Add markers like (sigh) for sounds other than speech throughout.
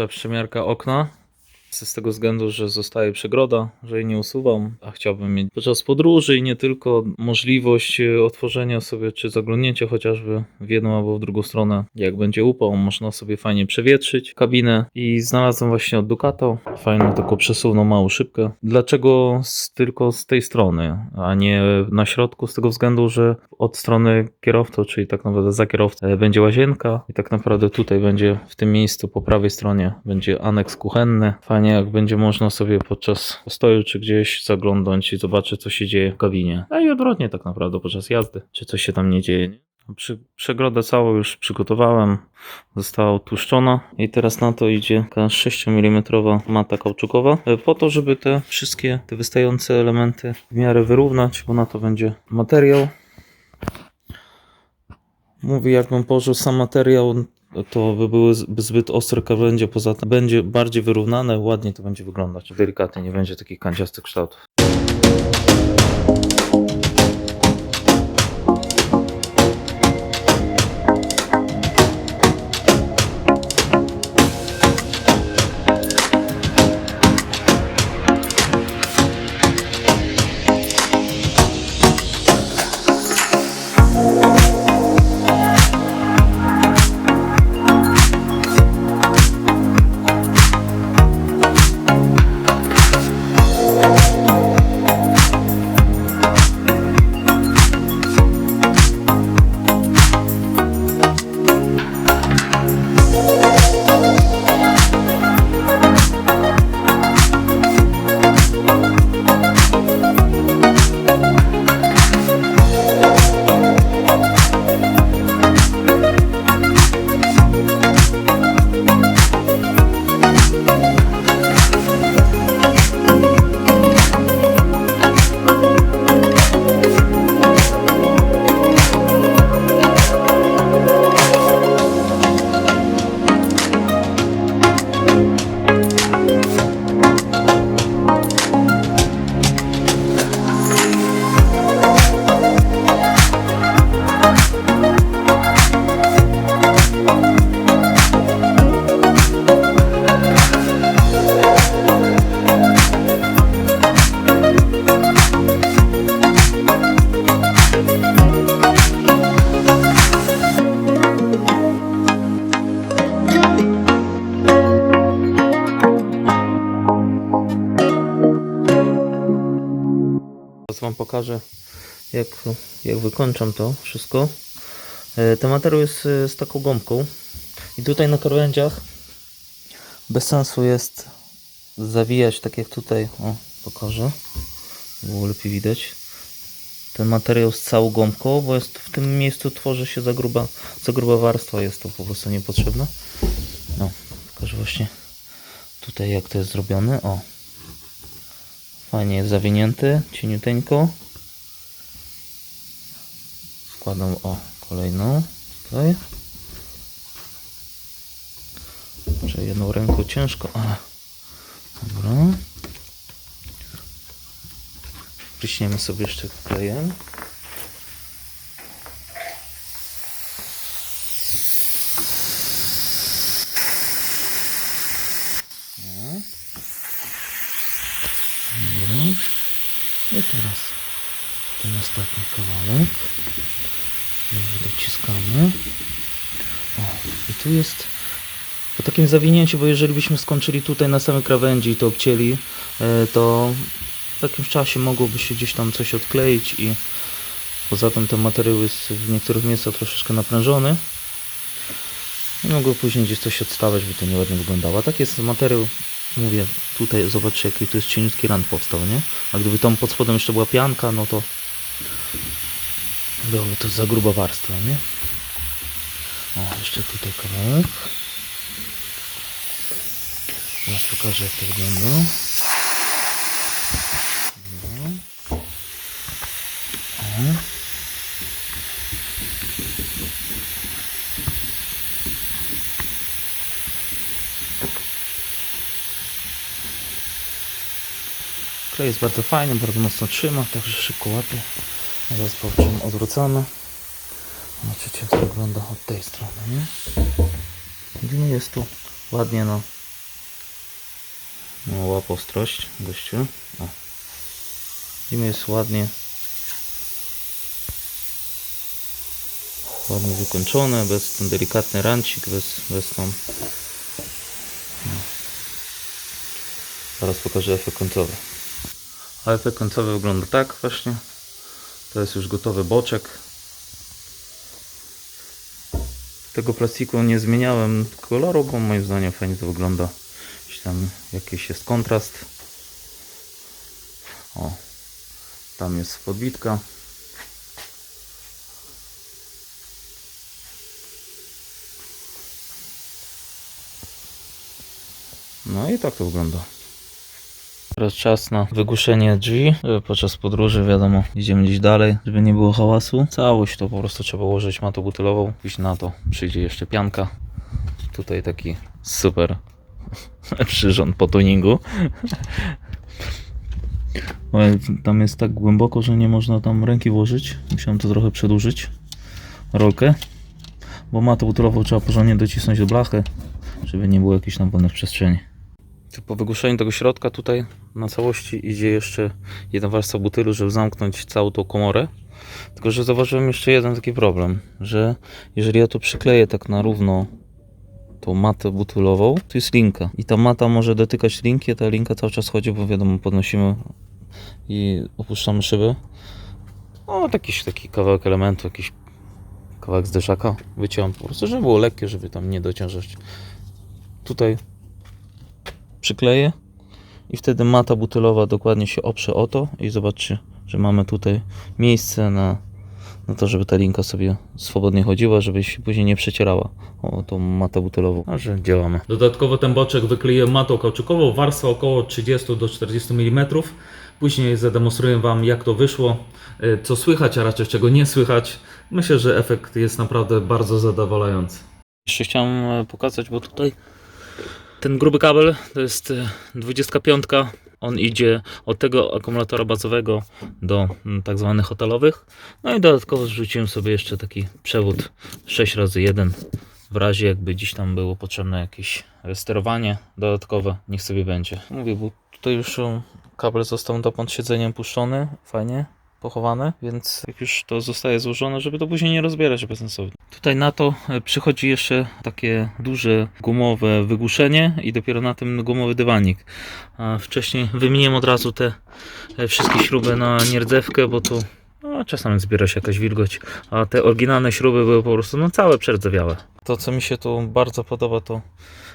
Pierwsza przemiarka okna. Z tego względu, że zostaje przegroda, że jej nie usuwam, a chciałbym mieć podczas podróży i nie tylko możliwość e, otworzenia sobie czy zaglądnięcia chociażby w jedną albo w drugą stronę. Jak będzie upał, można sobie fajnie przewietrzyć kabinę i znalazłem właśnie od Ducato fajną taką przesuwną małą szybkę. Dlaczego z, tylko z tej strony, a nie na środku? Z tego względu, że od strony kierowcy, czyli tak naprawdę za kierowcą będzie łazienka i tak naprawdę tutaj będzie w tym miejscu po prawej stronie będzie aneks kuchenny. Fajnie jak będzie można sobie podczas postoju czy gdzieś zaglądnąć i zobaczyć co się dzieje w kabinie. A i odwrotnie tak naprawdę podczas jazdy, czy coś się tam nie dzieje. Przy, przegrodę całą już przygotowałem, została tłuszczona i teraz na to idzie taka 6 mm mata kauczukowa e, po to, żeby te wszystkie te wystające elementy w miarę wyrównać, bo na to będzie materiał. Mówi jakbym położył sam materiał, to by były zbyt ostre krawędzie, poza tym będzie bardziej wyrównane, ładnie to będzie wyglądać, delikatnie, nie będzie takich kanciastych kształtów. Wam pokażę, jak, jak wykończam to wszystko. E, Ten materiał jest e, z taką gąbką. I tutaj na krawędziach bez sensu jest zawijać, tak jak tutaj. O, pokażę. Było lepiej widać. Ten materiał z całą gąbką, bo jest w tym miejscu tworzy się za gruba, za gruba warstwa, jest to po prostu niepotrzebne. No, pokażę właśnie tutaj jak to jest zrobione. O, Fajnie jest zawinięty, cieniuteńko. Składam o kolejną tutaj. Może jedną ręką ciężko. A, dobra. Pryśniemy sobie jeszcze klejem. O. Dobra. I teraz ten ostatni kawałek. Znowu dociskamy. O, i tu jest po takim zawinięciu, bo jeżeli byśmy skończyli tutaj na samej krawędzi i to obcięli, e, to w jakimś czasie mogłoby się gdzieś tam coś odkleić i poza tym ten materiał jest w niektórych miejscach troszeczkę naprężony. I mogło później gdzieś coś odstawać, by to nieładnie wyglądało. A tak jest materiał, mówię, tutaj zobaczcie jaki tu jest cieniutki rand powstał, nie? A gdyby tam pod spodem jeszcze była pianka, no to byłoby to za gruba warstwa, nie? O, jeszcze tutaj kawałek. Teraz pokażę jak to wygląda. Klej jest bardzo fajny, bardzo mocno trzyma, także szybko łapie. Zaraz po czym odwracamy. Zobaczycie jak to wygląda od tej strony, nie? Nie jest tu ładnie no. No łap ostrość gościu. O. Widzimy jest ładnie. Ładnie wykończone, bez ten delikatny rancik, bez, bez tam. No. Pokażę efekt końcowy. A efekt końcowy wygląda tak właśnie. To jest już gotowy boczek. Tego plastiku nie zmieniałem koloru, bo moim zdaniem fajnie to wygląda. Jeśli tam jakiś jest kontrast. O, tam jest podbitka. No i tak to wygląda. Teraz czas na wygłuszenie drzwi, żeby podczas podróży, wiadomo, idziemy gdzieś dalej, żeby nie było hałasu. Całość to po prostu trzeba ułożyć matą butylową, później na to przyjdzie jeszcze pianka. Tutaj taki super (laughs) przyrząd po tuningu. (laughs) Tam jest tak głęboko, że nie można tam ręki włożyć. Musiałem to trochę przedłużyć, rolkę, bo matę butylową trzeba porządnie docisnąć do blachy, żeby nie było jakichś tam wolnych przestrzeni. Po wygłuszeniu tego środka tutaj na całości idzie jeszcze jedna warstwa butylu, żeby zamknąć całą tą komorę. Tylko, że zauważyłem jeszcze jeden taki problem, że jeżeli ja to przykleję tak na równo tą matę butylową, to jest linka i ta mata może dotykać linki, a ta linka cały czas chodzi, bo wiadomo, podnosimy i opuszczamy szybę. O, jakiś taki kawałek elementu, jakiś kawałek zderzaka wyciąłem po prostu, żeby było lekkie, żeby tam nie dociążać. Tutaj przykleję i wtedy mata butylowa dokładnie się oprze o to i zobaczcie, że mamy tutaj miejsce na, na to, żeby ta linka sobie swobodnie chodziła, żeby się później nie przecierała o tą matę butylową. A że działamy. Dodatkowo ten boczek wykleję matą kauczukową, warstwa około 30 do 40 mm. Później zademonstruję Wam jak to wyszło, y, co słychać, a raczej czego nie słychać. Myślę, że efekt jest naprawdę bardzo zadowalający. Jeszcze chciałem e, pokazać, bo tutaj ten gruby kabel to jest e, 25. On idzie od tego akumulatora bazowego do mm, tak zwanych hotelowych. No i dodatkowo zrzuciłem sobie jeszcze taki przewód 6 razy 1 w razie jakby gdzieś tam było potrzebne jakieś e, sterowanie dodatkowe, niech sobie będzie. Mówię, bo tutaj już e, kabel został do pod siedzeniem puszczony, fajnie pochowane, więc jak już to zostaje złożone, żeby to później nie rozbierać bezsensownie. Tutaj na to e, przychodzi jeszcze takie duże gumowe wygłuszenie i dopiero na tym gumowy dywanik. Wcześniej wymieniłem od razu te e, wszystkie śruby na nierdzewkę, bo tu no, czasami zbiera się jakaś wilgoć, a te oryginalne śruby były po prostu no, całe przerdzewiałe. To co mi się tu bardzo podoba to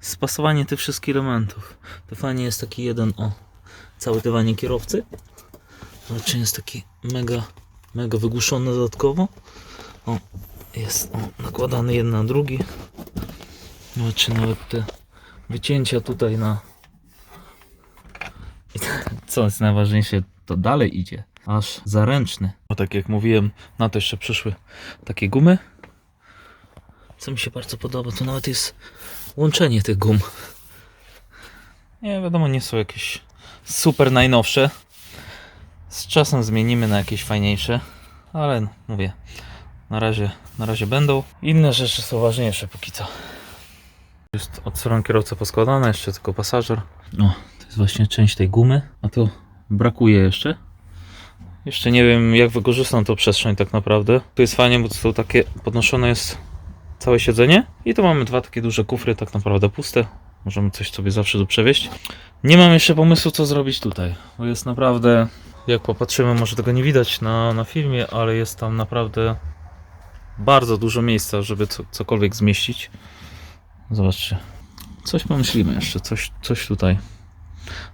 spasowanie tych wszystkich elementów. To fajnie jest taki jeden o cały dywanik kierowcy. Znaczy jest taki mega, mega wygłuszony dodatkowo. O, jest o, nakładany jeden na drugi. Znaczy nawet te wycięcia tutaj na... (laughs) I Co jest najważniejsze, to dalej idzie. Aż zaręczny. Bo tak jak mówiłem, na to jeszcze przyszły takie gumy. Co mi się bardzo podoba, to nawet jest łączenie tych gum. Nie wiadomo, nie są jakieś super najnowsze. Z czasem zmienimy na jakieś fajniejsze, ale no, mówię, na razie, na razie będą. Inne rzeczy są ważniejsze póki co. Jest od strony kierowcy poskładane, jeszcze tylko pasażer. O, to jest właśnie część tej gumy, a to brakuje jeszcze. Jeszcze nie wiem jak wykorzystam tą przestrzeń tak naprawdę. Tu jest fajnie, bo to takie, podnoszone jest całe siedzenie i tu mamy dwa takie duże kufry, tak naprawdę puste. Możemy coś sobie zawsze tu przewieźć. Nie mam jeszcze pomysłu co zrobić tutaj, bo jest naprawdę jak popatrzymy, może tego nie widać na, na filmie, ale jest tam naprawdę bardzo dużo miejsca, żeby co, cokolwiek zmieścić. Zobaczcie. Coś pomyślimy jeszcze, coś, coś tutaj.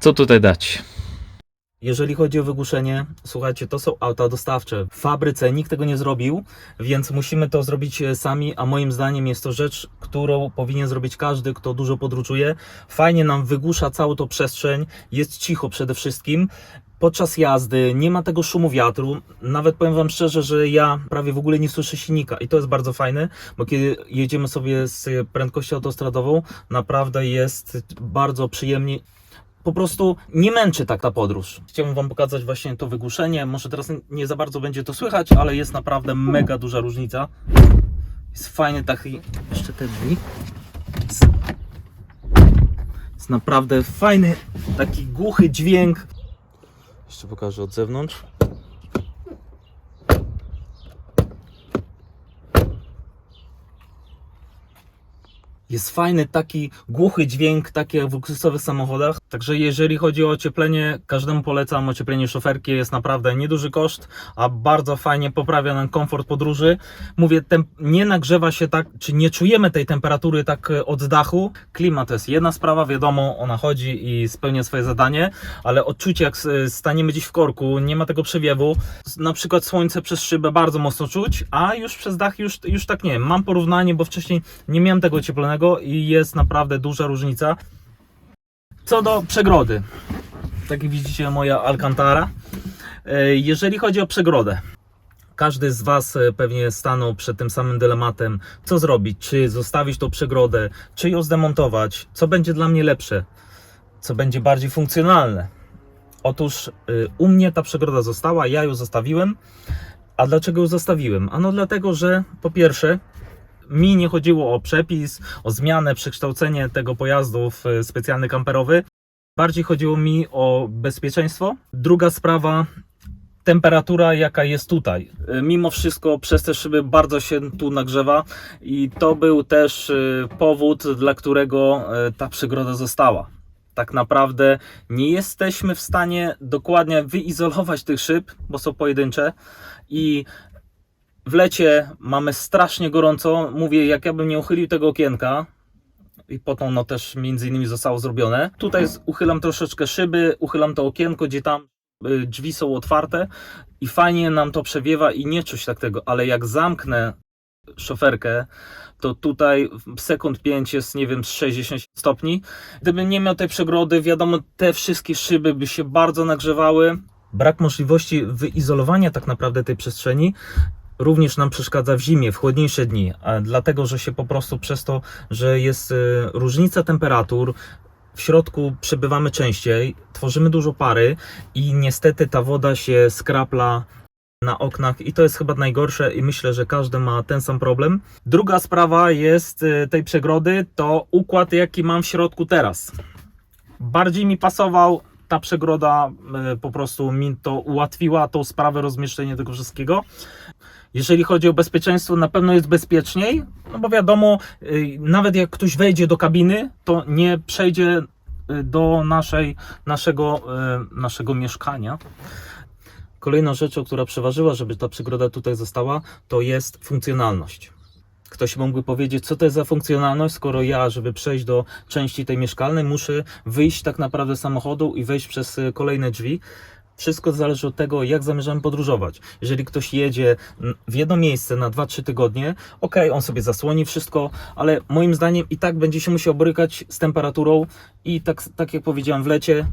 Co tutaj dać? Jeżeli chodzi o wygłuszenie, słuchajcie, to są auta dostawcze. W fabryce nikt tego nie zrobił, więc musimy to zrobić e, sami, a moim zdaniem jest to rzecz, którą powinien zrobić każdy, kto dużo podróżuje. Fajnie nam wygłusza całą tą przestrzeń, jest cicho przede wszystkim. Podczas jazdy nie ma tego szumu wiatru. Nawet powiem Wam szczerze, że ja prawie w ogóle nie słyszę silnika i to jest bardzo fajne, bo kiedy jedziemy sobie z prędkością autostradową, naprawdę jest bardzo przyjemnie po prostu nie męczy tak ta podróż. Chciałbym Wam pokazać właśnie to wygłuszenie. Może teraz nie za bardzo będzie to słychać, ale jest naprawdę mega duża różnica. Jest fajny taki, jeszcze te drzwi. Jest naprawdę fajny, taki głuchy dźwięk. Jeszcze pokażę od zewnątrz. Jest fajny taki głuchy dźwięk, taki jak w luksusowych samochodach. Także jeżeli chodzi o ocieplenie, każdemu polecam ocieplenie szoferki. Jest naprawdę nieduży koszt, a bardzo fajnie poprawia nam komfort podróży. Mówię, nie nagrzewa się tak, czy nie czujemy tej temperatury tak e, od dachu. Klimat to jest jedna sprawa, wiadomo, ona chodzi i spełnia swoje zadanie, ale odczucie jak s- staniemy gdzieś w korku, nie ma tego przewiewu. Na przykład słońce przez szybę bardzo mocno czuć, a już przez dach już, już tak nie. Mam porównanie, bo wcześniej nie miałem tego ocieplonego i jest naprawdę duża różnica. Co do przegrody. Tak jak widzicie, moja Alcantara. E, Jeżeli chodzi o przegrodę, każdy z Was e, pewnie stanął przed tym samym dylematem, co zrobić, czy zostawić tą przegrodę, czy ją zdemontować, co będzie dla mnie lepsze, co będzie bardziej funkcjonalne. Otóż y, u mnie ta przegroda została, ja ją zostawiłem. A dlaczego ją zostawiłem? Ano dlatego, że po pierwsze, mi nie chodziło o przepis, o zmianę, przekształcenie tego pojazdu w y, specjalny kamperowy. Bardziej chodziło mi o bezpieczeństwo. Druga sprawa, temperatura jaka jest tutaj. Y, Mimo wszystko przez te szyby bardzo się tu nagrzewa i to był też y, powód, dla którego ta przegroda została. Tak naprawdę nie jesteśmy w stanie dokładnie wyizolować tych szyb, bo są pojedyncze i w lecie mamy strasznie gorąco. Mówię, jak ja bym nie uchylił tego okienka, i potem no też między innymi zostało zrobione. Tutaj uchylam troszeczkę szyby, uchylam to okienko, gdzie tam y, drzwi są otwarte i fajnie nam to przewiewa i nie czuć tak tego, ale jak zamknę szoferkę, to tutaj sekund 5 jest, nie wiem, z 60 stopni. Gdybym nie miał tej przegrody, wiadomo, te wszystkie szyby by się bardzo nagrzewały. Brak możliwości wyizolowania tak naprawdę tej przestrzeni również nam przeszkadza w zimie, w chłodniejsze dni, dlatego, że się po prostu przez to, że jest y, różnica temperatur, w środku przebywamy częściej, tworzymy dużo pary i niestety ta woda się skrapla na oknach i to jest chyba najgorsze i myślę, że każdy ma ten sam problem. Druga sprawa jest y, tej przegrody, to układ jaki mam w środku teraz. Bardziej mi pasował ta przegroda, y, po prostu mi to ułatwiła tą sprawę rozmieszczenia tego wszystkiego. Jeżeli chodzi o bezpieczeństwo, na pewno jest bezpieczniej, no bo wiadomo, y, nawet jak ktoś wejdzie do kabiny, to nie przejdzie y, do naszej, naszego, y, naszego mieszkania. Kolejną rzeczą, która przeważyła, żeby ta przygoda tutaj została, to jest funkcjonalność. Ktoś mógłby powiedzieć, co to jest za funkcjonalność, skoro ja, żeby przejść do części tej mieszkalnej, muszę wyjść tak naprawdę z samochodu i wejść przez kolejne drzwi. Wszystko zależy od tego, jak zamierzamy podróżować. Jeżeli ktoś jedzie w jedno miejsce na 2-3 tygodnie, ok, on sobie zasłoni wszystko, ale moim zdaniem i tak będzie się musiał borykać z temperaturą i tak, tak jak powiedziałem w lecie,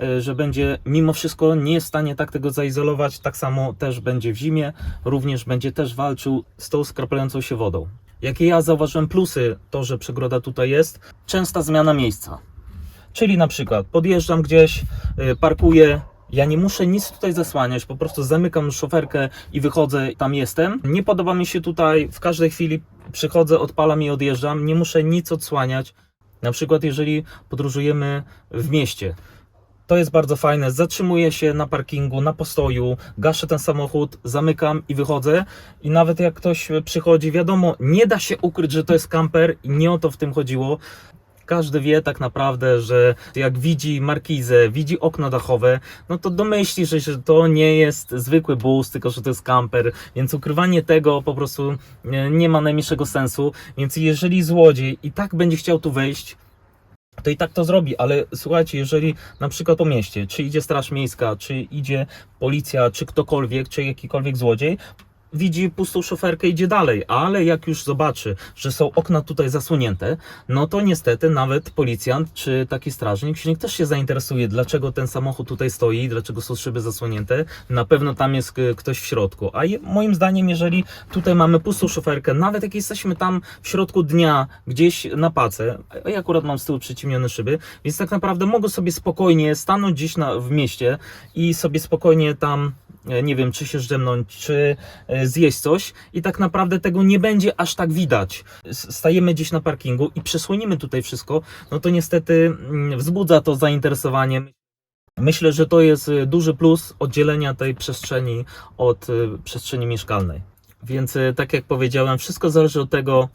e, że będzie mimo wszystko nie w stanie tak tego zaizolować, tak samo też będzie w zimie, również będzie też walczył z tą skraplającą się wodą. Jakie ja zauważyłem plusy to, że przegroda tutaj jest, częsta zmiana miejsca. Czyli na przykład podjeżdżam gdzieś, y, parkuję, ja nie muszę nic tutaj zasłaniać, po prostu zamykam szoferkę i wychodzę, tam jestem. Nie podoba mi się tutaj, w każdej chwili przychodzę, odpalam i odjeżdżam, nie muszę nic odsłaniać. Na przykład jeżeli podróżujemy w mieście, to jest bardzo fajne. Zatrzymuję się na parkingu, na postoju, gaszę ten samochód, zamykam i wychodzę. I nawet jak ktoś przychodzi, wiadomo, nie da się ukryć, że to jest kamper i nie o to w tym chodziło. Każdy wie tak naprawdę, że jak widzi markizę, widzi okno dachowe, no to domyśli się, że to nie jest zwykły bus, tylko że to jest kamper, więc ukrywanie tego po prostu nie, nie ma najmniejszego sensu. Więc jeżeli złodziej i tak będzie chciał tu wejść, to i tak to zrobi, ale słuchajcie, jeżeli na przykład po mieście, czy idzie Straż Miejska, czy idzie policja, czy ktokolwiek, czy jakikolwiek złodziej, widzi pustą szoferkę, idzie dalej, ale jak już zobaczy, że są okna tutaj zasłonięte, no to niestety nawet policjant czy taki strażnik silnik też się zainteresuje, dlaczego ten samochód tutaj stoi, dlaczego są szyby zasłonięte. Na pewno tam jest k- ktoś w środku. A moim zdaniem, jeżeli tutaj mamy pustą szoferkę, nawet jak jesteśmy tam w środku dnia, gdzieś na pace, a ja akurat mam z tyłu przyciemnione szyby, więc tak naprawdę mogę sobie spokojnie stanąć gdzieś na, w mieście i sobie spokojnie tam e, nie wiem, czy się zdrzemnąć, czy e, zjeść coś i tak naprawdę tego nie będzie aż tak widać. Stajemy gdzieś na parkingu i przesłonimy tutaj wszystko, no to niestety mm, wzbudza to zainteresowanie. Myślę, że to jest y, duży plus oddzielenia tej przestrzeni od przestrzeni mieszkalnej. Więc tak jak powiedziałem, wszystko zależy od tego,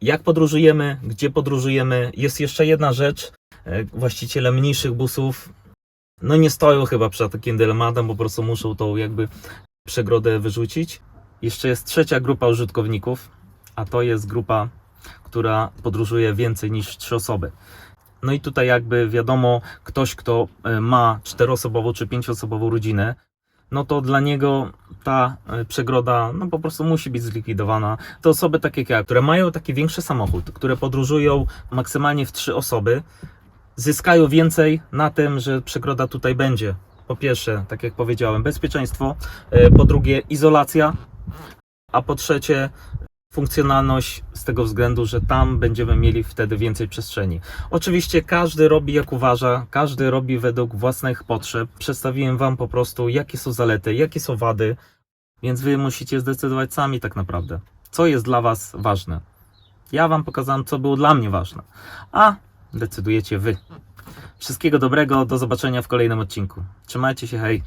jak podróżujemy, gdzie podróżujemy. Jest jeszcze jedna rzecz. E, Właściciele mniejszych busów no nie stoją chyba przed takim dylematem, po prostu muszą tą jakby przegrodę wyrzucić. Jeszcze jest trzecia grupa użytkowników, a to jest grupa, która podróżuje więcej niż trzy osoby. No i tutaj jakby wiadomo, ktoś, kto e, ma czteroosobową czy pięcioosobową rodzinę, no to dla niego ta e, przegroda no po prostu musi być zlikwidowana. To osoby takie jak ja, które mają taki większy samochód, które podróżują maksymalnie w trzy osoby, zyskają więcej na tym, że przegroda tutaj będzie. Po pierwsze, tak jak powiedziałem, bezpieczeństwo, e, po drugie izolacja, a po trzecie funkcjonalność z tego względu, że tam będziemy mieli wtedy więcej przestrzeni. Oczywiście każdy robi jak uważa, każdy robi według własnych potrzeb. Przedstawiłem Wam po prostu, jakie są zalety, jakie są wady, więc Wy musicie zdecydować sami tak naprawdę, co jest dla Was ważne. Ja Wam pokazałem, co było dla mnie ważne, a decydujecie Wy. Wszystkiego dobrego, do zobaczenia w kolejnym odcinku. Trzymajcie się, hej!